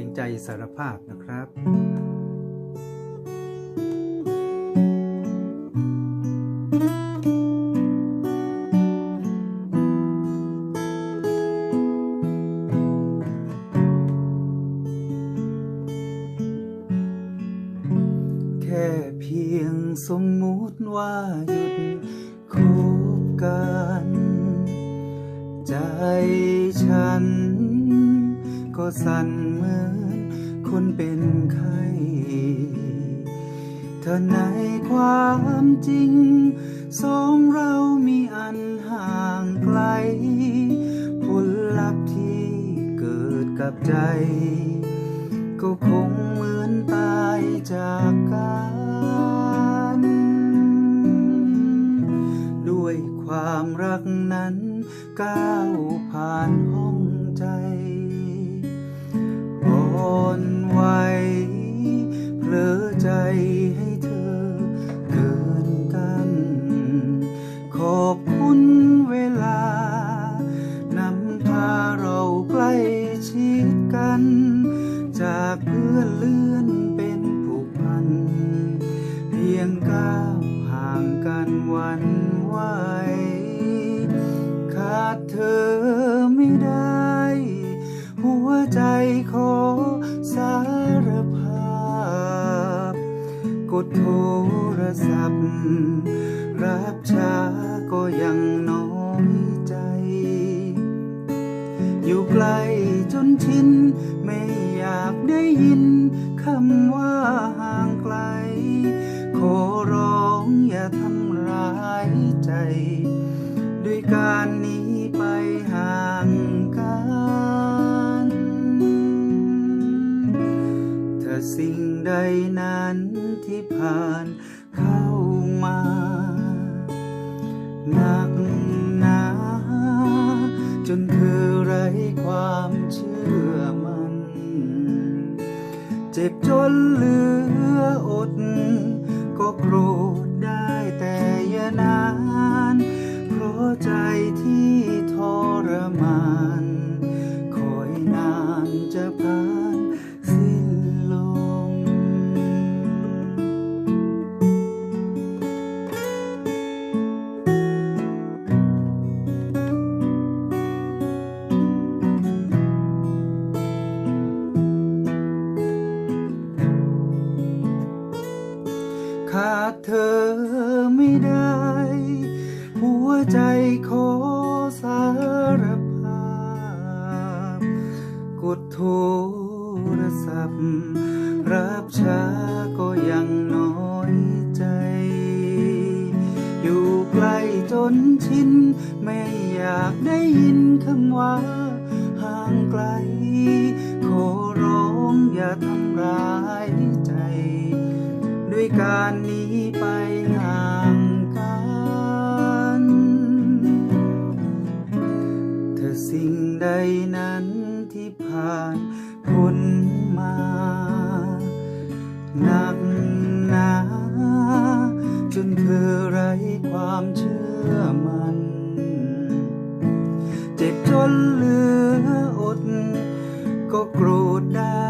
ลงใจสารภาพนะครับแค่เพียงสมมุติว่าหยุดคบกัน ใจฉัน ก็สั่นเหมือนคนเป็นไข้เธอในความจริง สองเรามีอันห่างไกล ผลลัพธ์ที่เกิดกับใจ ก็คงเหมือนตายจากกันด้วยความรักนั้นก้าวผ่านห้องใจ อบคุณเวลานำพาเราใกล้ชิดกัน จากเพื่อนเลื่อนเป็นผูกพัน เพียงก้าวห่างกันวันไหวขาดเธอไม่ได้ หัวใจขอ โทรศัพท์ รับช้าก็ยังน้อยใจ อยู่ไกลจนชิน ไม่อยากได้ยินคำว่าห่างไกล ขอร้องอย่าทำร้ายใจ ด้วยการหนีไปหา ถ้าสิ่งใดนั้นที่ผ่านเข้ามาหนักหนาจนคือไรความเชื่อมัน เจ็บจนเลือ เธอไม่ได้ หัวใจขอสารภาพ กดโทรศัพท์ รับช้าก็ยังน้อยใจ อยู่ไกลจนชิน ไม่อยากได้ยินคำว่า ห่างไกล ขอร้องอย่าทำร้าย ด้วยการหนีไปห่างกัน เธอสิ่งใดนั้นที่ผ่านพ้นมาหนักหนาจนเธอไร้ความเชื่อมัน เจ็บจนเหลืออด ก็โกรธได้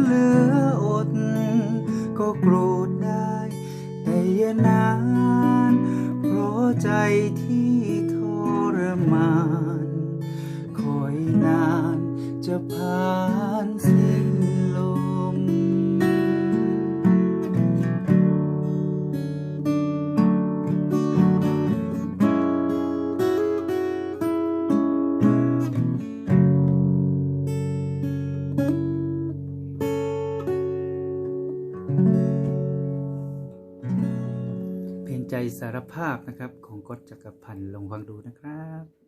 เหลืออด ก็โกรธได้ แต่อย่านาน เพราะใจที่ทรมาน คอยนานจะผ่าน ใจสารภาพนะครับ ของกฎจักรพันธ์ลองฟังดูนะครับ